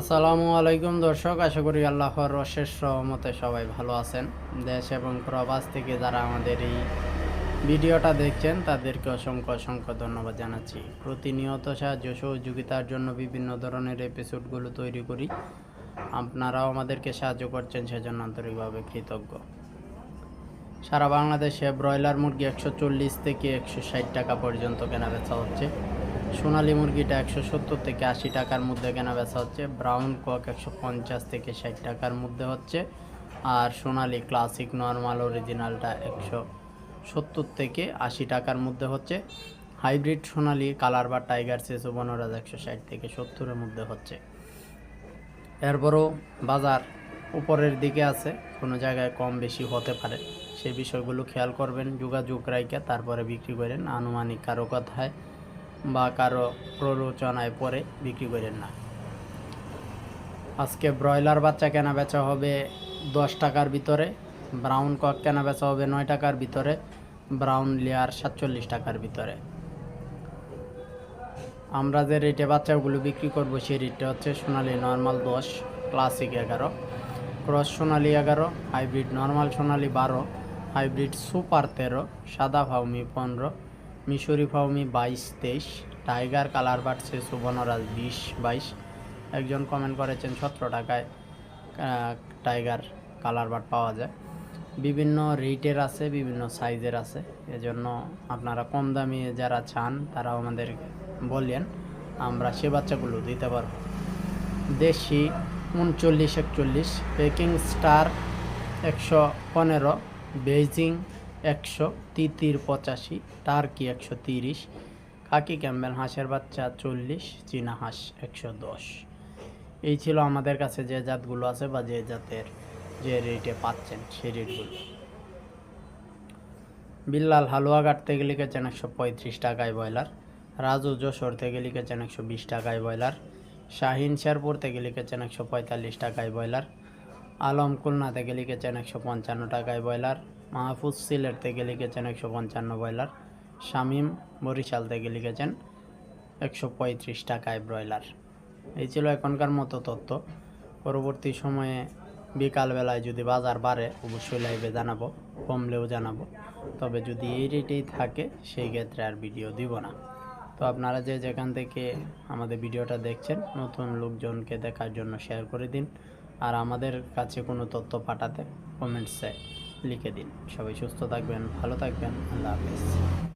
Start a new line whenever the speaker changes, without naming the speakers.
আসসালামু আলাইকুম দর্শক, আশা করি আল্লাহর অশেষ সহমতে সবাই ভালো আছেন। দেশ এবং প্রবাস থেকে যারা আমাদের এই ভিডিওটা দেখছেন, তাদেরকে অসংখ্য অসংখ্য ধন্যবাদ জানাচ্ছি। প্রতিনিয়ত সাহায্য সহযোগিতার জন্য বিভিন্ন ধরনের এপিসোডগুলো তৈরি করি। আপনারাও আমাদেরকে সাহায্য করছেন, সেজন্য আন্তরিকভাবে কৃতজ্ঞ। সারা বাংলাদেশে ব্রয়লার মুরগি একশো চল্লিশ থেকে একশো ষাট টাকা পর্যন্ত কেনা বেচা হচ্ছে। সোনালী মুরগিটা একশো সত্তর থেকে আশি টাকার মধ্যে কেনা বেচা হচ্ছে। ব্রাউন কক একশো পঞ্চাশ থেকে ষাট টাকার মধ্যে হচ্ছে। আর সোনালি ক্লাসিক নর্মাল অরিজিনালটা একশো সত্তর থেকে আশি টাকার মধ্যে হচ্ছে। হাইব্রিড সোনালি কালার বা টাইগার সেসু বনরাজ একশো ষাট থেকে সত্তরের মধ্যে হচ্ছে। এরপরও বাজার উপরের দিকে আছে। কোনো জায়গায় কম বেশি হতে পারে। সেই বিষয়গুলো খেয়াল করবেন। যোগাযোগ রাইকে তারপরে বিক্রি করেন। আনুমানিক কারও কথায় বা কারও প্ররোচনায় পরে বিক্রি করেন না। আজকে ব্রয়লার বাচ্চা কেনা বেচা হবে দশ টাকার ভিতরে, ব্রাউন কক কেনা বেচা হবে নয় টাকার ভিতরে, ব্রাউন লেয়ার সাতচল্লিশ টাকার ভিতরে। আমরা যে রেটে বাচ্চাগুলো বিক্রি করব সেই রেটটা হচ্ছে সোনালি নর্মাল দশ, ক্লাসিক এগারো। ক্রস সোনালি এগারো, হাইব্রিড নর্মাল সোনালি বারো, হাইব্রিড সুপার তেরো, সাদা ফাউমি পনেরো মিশরি ফাউমি বাইশ তেইশ, টাইগার কালার বাড়ছে সুবর্ণরাজ বিশ বাইশ। একজন কমেন্ট করেছেন সতেরো টাকায় টাইগার কালার বাট পাওয়া যায়। বিভিন্ন রেটের আছে, বিভিন্ন সাইজের আছে। এজন্য আপনারা কম দামি যারা চান তারা আমাদের বললেন, আমরা সে বাচ্চাগুলো দিতে পারব। দেশি উনচল্লিশ, একচল্লিশ পেকিং স্টার একশো পনেরো বেজিং একশো, তিতির পঁচাশি, টার্কি একশো তিরিশ, খাকি ক্যাম্বেল হাঁসের বাচ্চা চল্লিশ, চীনা হাঁস একশো দশ। এই ছিল আমাদের কাছে যে জাতগুলো আছে বা যে জাতের যে রেটে পাচ্ছেন সেই রেটগুলো বিল্লাল হালুয়াঘাট থেকে লিখেছেন একশো পঁয়ত্রিশ টাকায় ব্রয়লার। রাজু যশোর থেকে লিখেছেন একশো বিশ টাকায় ব্রয়লার। শাহিন শেরপুর থেকে লিখেছেন একশো পঁয়তাল্লিশ টাকায় ব্রয়লার। আলম খুলনা থেকে লিখেছেন একশো পঞ্চান্ন টাকায় ব্রয়লার। মাহফুজ সিলেট থেকে লিখেছেন একশো পঞ্চান্ন ব্রয়লার, শামীম বরিশাল থেকে লিখেছেন একশো পঁয়ত্রিশ টাকায় ব্রয়লার। এই ছিল এখনকার মতো তথ্য। পরবর্তী সময়ে বিকালবেলায় যদি বাজার বাড়ে, অবশ্যই লাইভে জানাব, কমলেও জানাব। তবে যদি এই রেটেই থাকে, সেই ক্ষেত্রে আর ভিডিও দিব না। তো আপনারা যে যেখান থেকে আমাদের ভিডিওটা দেখছেন, নতুন লোকজনকে দেখার জন্য শেয়ার করে দিন। আর আমাদের কাছে কোনো তথ্য পাঠাতে কমেন্টসে লিখে দিন। সবাই সুস্থ থাকবেন ভালো থাকবেন আল্লাহ হাফিজ।